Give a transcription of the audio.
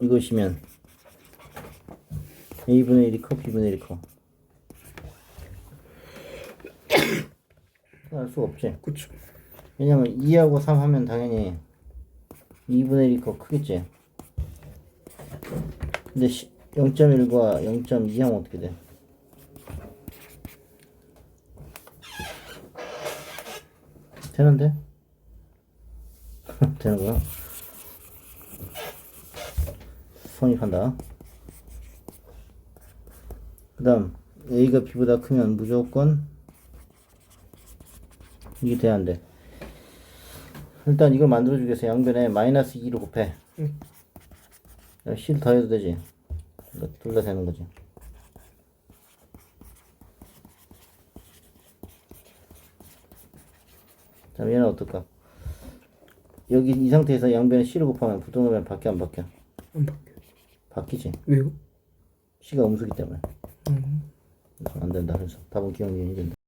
이것이면 A분의 1이 커 B분의 1이 커. 알 수가 없지. 그쵸. 왜냐면 2하고 3 하면 당연히 2분의 1이 더 크겠지. 근데 0.1과 0.2 하면 어떻게 돼? 되는데? 되는구나. 성립한다. 그 다음 A가 B보다 크면 무조건 이게 돼야 안 돼. 일단 이걸 만들어주기 위해서 양변에 마이너스 2로 곱해. 응. C를 더해도 되지. 이거 둘다 되는 거지. 자, 얘는 어떨까? 여기 이 상태에서 양변에 C를 곱하면 부등호면 바뀌어 안 바뀌어? 안 바뀌어. 바뀌지. 왜요? C가 음수기 때문에. 음. 안 된다. 그래서 답은 기억력이 된다.